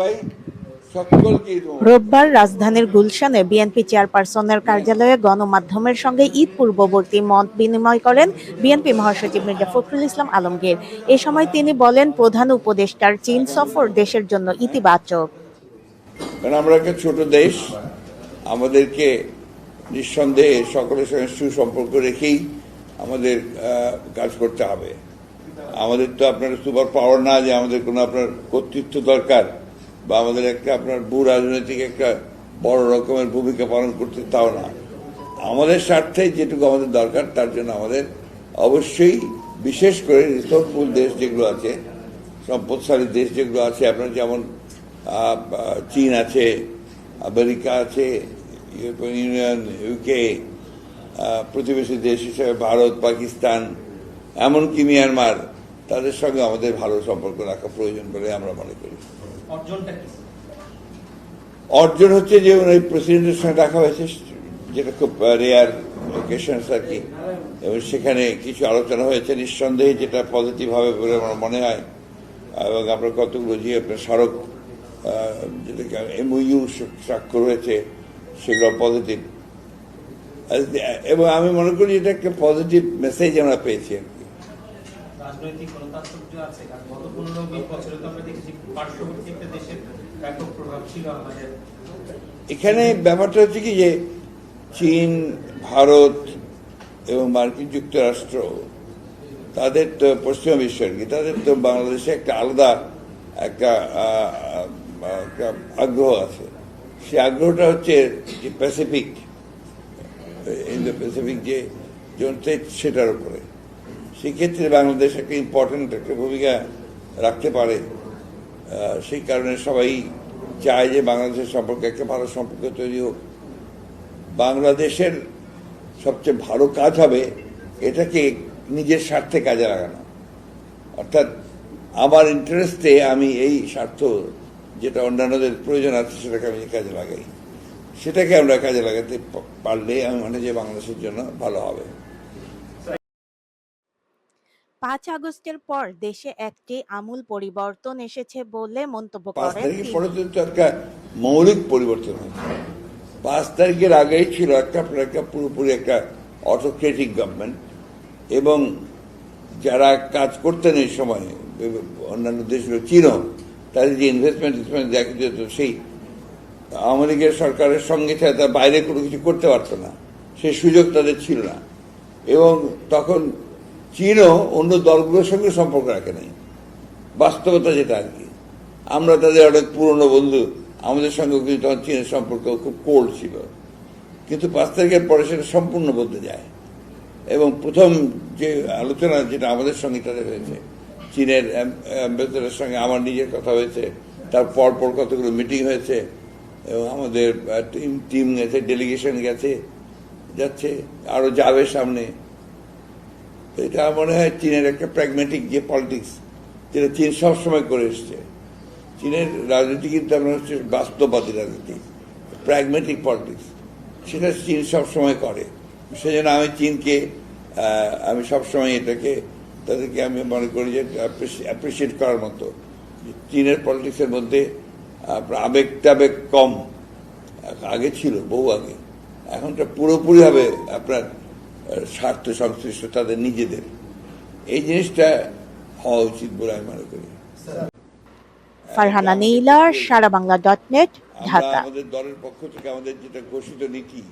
ভাই রোববার রাজধানীর গুলশানে বিএনপি চেয়ারপারসনের কার্যালয়ে গণমাধ্যমের সঙ্গে ঈদ পূর্ববর্তী মত বিনিময় করেন বিএনপি মহাসচিব মির্জা ফখরুল ইসলাম আলমগীর। এ সময় তিনি বলেন প্রধান উপদেষ্টার চীন সফর দেশের জন্য ইতিবাচক। কারণ আমরা একটা ছোট দেশ আমাদেরকে নিঃসন্দেহে সকলের সঙ্গে সুসম্পর্ক রেখেই আমাদের কাজ করতে হবে। আমাদের তো আপনার সুপার পাওয়ার না যে আমাদের কোনো আপনার কর্তৃত্ব দরকার, বা আমাদের একটা আপনার ভূ রাজনৈতিক একটা বড় রকমের ভূমিকা পালন করতে তাও না। আমাদের স্বার্থে যেটুকু আমাদের দরকার, তার জন্য আমাদের অবশ্যই বিশেষ করে রিসোর্সফুল দেশ যেগুলো আছে, সম্পদশালী দেশ যেগুলো আছে, আপনার যেমন চীন আছে, আমেরিকা আছে, ইউরোপিয়ান ইউকে প্রতিবেশী দেশ হিসেবে ভারত, পাকিস্তান এমনকি মিয়ানমার তাদের সঙ্গে আমাদের ভালো সম্পর্ক রাখা প্রয়োজন বলে আমরা মনে করি। অর্জন হচ্ছে যে ওই প্রেসিডেন্টের সঙ্গে দেখা হয়েছে যেটা খুব রেয়ার ওকেশনস আর কি। এবং সেখানে কিছু আলোচনা হয়েছে নিঃসন্দেহে যেটা পজিটিভ হবে বলে আমার মনে হয়। এবং আমরা কতগুলো যে আপনার সড়ক যেটাকে এমইউ স্বাক্ষর হয়েছে সেগুলো পজিটিভ এবং আমি মনে করি এটা একটা পজিটিভ মেসেজ আমরা পেয়েছি রাজনৈতিক গণতান্ত্রিক যে আছে, কারণ গত পনেরো বিশ বছরে তো আমরা দেখেছি পার্শ্ববর্তী একটা দেশের ব্যাপক প্রভাব ছিল আমাদের। এখানে ব্যাপারটা হচ্ছে কি যে, চীন, ভারত এবং মার্কিন যুক্তরাষ্ট্র, তাদের তো পশ্চিমা বিশ্ব আর কি, তাদের তো বাংলাদেশে একটা আলাদা একটা আগ্রহ আছে। সেই আগ্রহটা হচ্ছে যে প্যাসিফিক ইন্দো প্যাসিফিক যে জোন সেটার উপরে। সেক্ষেত্রে বাংলাদেশ একটা ইম্পর্টেন্ট একটা ভূমিকা রাখতে পারে। সেই কারণে সবাই চায় যে বাংলাদেশের সম্পর্কে একটা ভালো সম্পর্ক তৈরি হোক। বাংলাদেশের সবচেয়ে ভালো কাজ হবে এটাকে নিজের স্বার্থে কাজে লাগানো। অর্থাৎ আমার ইন্টারেস্টে আমি এই স্বার্থ যেটা অন্যান্যদের প্রয়োজন আছে সেটাকে আমি কাজে লাগাই। সেটাকে আমরা কাজে লাগাতে পারলে আমি মনে যে বাংলাদেশের জন্য ভালো হবে। পাঁচ আগস্টের পর দেশে একটি আমূল পরিবর্তন এসেছে বলে মন্তব্য পাঁচ করেন একটা মৌলিক পরিবর্তন পাঁচ তারিখের আগেই ছিল একটা একটা পুরোপুরি একটা অটোক্রেটিক গভর্নমেন্ট এবং যারা কাজ করতেন এই সময় অন্যান্য দেশগুলো চীনও তাদের যে ইনভেস্টমেন্ট ইনভেস্টমেন্ট দেখা যেত সেই আওয়ামী লীগের সরকারের সঙ্গে ছাড়া তার বাইরে কোনো কিছু করতে পারতো না। সেই সুযোগ তাদের ছিল না। এবং তখন চীনও অন্য দলগুলোর সঙ্গে সম্পর্ক রাখে নাই। বাস্তবতা যেটা আর কি। আমরা তাদের অনেক পুরনো বন্ধু, আমাদের সঙ্গে কিন্তু তখন চীনের সম্পর্ক খুব কোল্ড ছিল। কিন্তু পাঁচ তারিখের পরে সেটা সম্পূর্ণ বদলে যায়। এবং প্রথম যে আলোচনা যেটা আমাদের সঙ্গে তাদের হয়েছে, চীনের অ্যাম্বাসেডারের সঙ্গে আমার নিজের কথা হয়েছে, তার পর পর কতগুলো মিটিং হয়েছে, এবং আমাদের টিম টিম গেছে ডেলিগেশন গেছে, যাচ্ছে আরও যাবে সামনে। এটা মনে হয় চীনের একটা প্র্যাগমেটিক যে পলিটিক্স যেটা চীন সবসময় করে এসছে। চীনের রাজনীতি কিন্তু আপনার হচ্ছে বাস্তববাদী রাজনীতি প্র্যাগমেটিক পলিটিক্স সেটা চীন সবসময় করে। সেজন্য আমি চীনকে আমি সবসময় এটাকে, তাদেরকে আমি মনে করি যে অ্যাপ্রিসিয়েট করার মতো। চীনের পলিটিক্সের মধ্যে আপনার আবেগ টাবেগ কম, আগে ছিল, বহু আগে। এখনটা পুরোপুরি হবে আপনার স্বার্থ সংশ্লিষ্ট তাদের নিজেদের। এই জিনিসটা হওয়া উচিত বলে আমি মনে করি। Farhana Nila Sara Bangla dot net Dhaka. আমাদের দলের পক্ষ থেকে আমাদের যেটা ঘোষিত নীতি।